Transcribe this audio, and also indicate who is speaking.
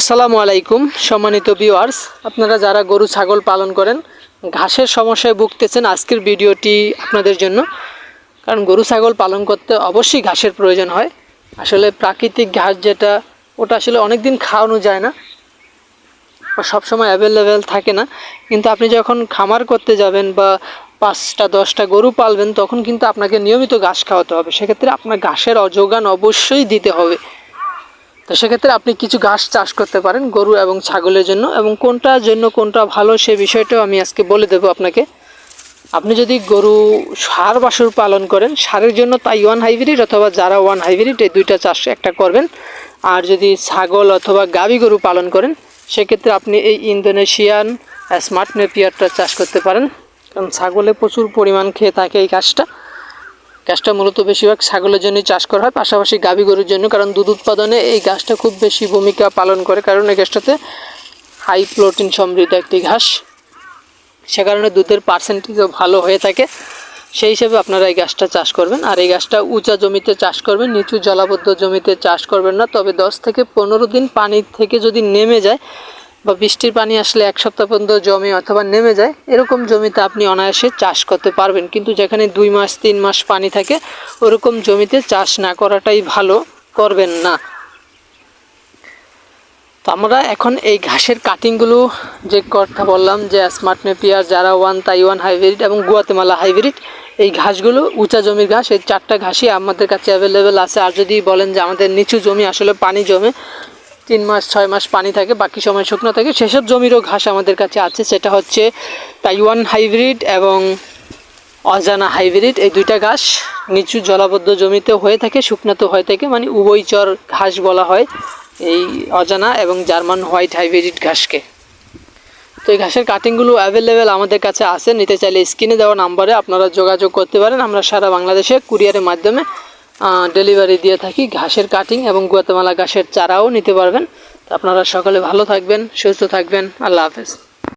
Speaker 1: আসসালামু আলাইকুম, সম্মানিত ভিউয়ার্স আপনারা যারা গরু, ছাগল পালন করেন, ঘাসের সমস্যায় ভুগতেছেন আজকের ভিডিওটি আপনাদের জন্য। কারণ গরু, ছাগল পালন করতে অবশ্যই ঘাসের প্রয়োজন হয়। আসলে প্রাকৃতিক ঘাস যেটা, ওটা আসলে অনেক দিন খাওয়ানো যায় না। সবসময় অ্যাভেলেবেল থাকে না। কিন্তু আপনি যখন খামার করতে যাবেন বা পাঁচটা, দশটা গরু পালবেন, তখন কিন্তু আপনাকে নিয়মিত ঘাস খাওয়াতে হবে। সেক্ষেত্রে আপনার ঘাসের অযোগান অবশ্যই দিতে হবে। তো সেক্ষেত্রে আপনি কিছু ঘাস চাষ করতে পারেন গরু এবং ছাগলের জন্য এবং কোনটার জন্য কোনটা ভালো সে বিষয়টাও আমি আজকে বলে দেবো আপনাকে। আপনি যদি গরু সার বাসুর পালন করেন, সারের জন্য তাই ওয়ান হাইব্রিড অথবা যারা ওয়ান হাইব্রিড এই দুইটা চাষ একটা করবেন। আর যদি ছাগল অথবা গাভী গরু পালন করেন, সেক্ষেত্রে আপনি এই ইন্দোনেশিয়ান স্মার্ট নেপিয়ারটা চাষ করতে পারেন। কারণ ছাগলে প্রচুর পরিমাণ খেয়ে থাকে এই গাছটা গাছটা মূলত বেশিরভাগ ছাগলের জন্যই চাষ করা হয়, পাশাপাশি গাভী গরুর জন্য, কারণ দুধ উৎপাদনে এই গাছটা খুব বেশি ভূমিকা পালন করে, কারণ এই গাছটাতে হাই প্রোটিন সমৃদ্ধ একটি ঘাস। সে কারণে দুধের পার্সেন্টেজও ভালো হয়ে থাকে। সেই হিসেবে আপনারা এই গাছটা চাষ করবেন। আর এই গাছটা উঁচা জমিতে চাষ করবেন, নিচু জলাবদ্ধ জমিতে চাষ করবেন না, তবে দশ থেকে পনেরো দিন পানি থেকে যদি নেমে যায় বা বৃষ্টির পানি আসলে এক সপ্তাহ পর্যন্ত জমে অথবা নেমে যায়, এরকম জমিতে আপনি অনায়াসে চাষ করতে পারবেন। কিন্তু যেখানে দুই মাস, তিন মাস পানি থাকে, ওরকম জমিতে চাষ না করাটাই ভালো, করবেন না। তো আমরা এখন এই ঘাসের কাটিংগুলো যে কথা বললাম যে স্মার্ট নেপিয়ার যারা ওয়ান তাইওয়ান হাইব্রিড এবং গুয়াতেমালা হাইব্রিড এই ঘাসগুলো উঁচা জমির ঘাস, এই চারটা ঘাসই আমাদের কাছে অ্যাভেলেবেল আছে। আর যদি বলেন যে আমাদের নিচু জমি আসলে পানি জমে তিন মাস, ছয় মাস পানি থাকে, বাকি সময় শুকনো থাকে। সেসব জমিরও ঘাস আমাদের কাছে আছে। সেটা হচ্ছে তাইওয়ান হাইব্রিড এবং অজানা হাইব্রিড। এই দুইটা ঘাস নিচু জলাবদ্ধ জমিতে হয়ে থাকে, শুকনাতে হয়ে থাকে মানে উভয়চর ঘাস বলা হয় এই অজানা এবং জার্মান হোয়াইট হাইব্রিড ঘাসকে। তো এই ঘাসের কাটিংগুলো অ্যাভেলেবেল আমাদের কাছে আছে। নিতে চাইলে স্ক্রিনে দেওয়া নাম্বারে আপনারা যোগাযোগ করতে পারেন। আমরা সারা বাংলাদেশে কুরিয়ারের মাধ্যমে ডেলিভারি দিয়ে থাকি। ঘাসের কাটিং এবং গুয়াতেমালা ঘাসের চারাও নিতে পারবেন। আপনারা সকলে ভালো থাকবেন, সুস্থ থাকবেন। আল্লাহ হাফেজ।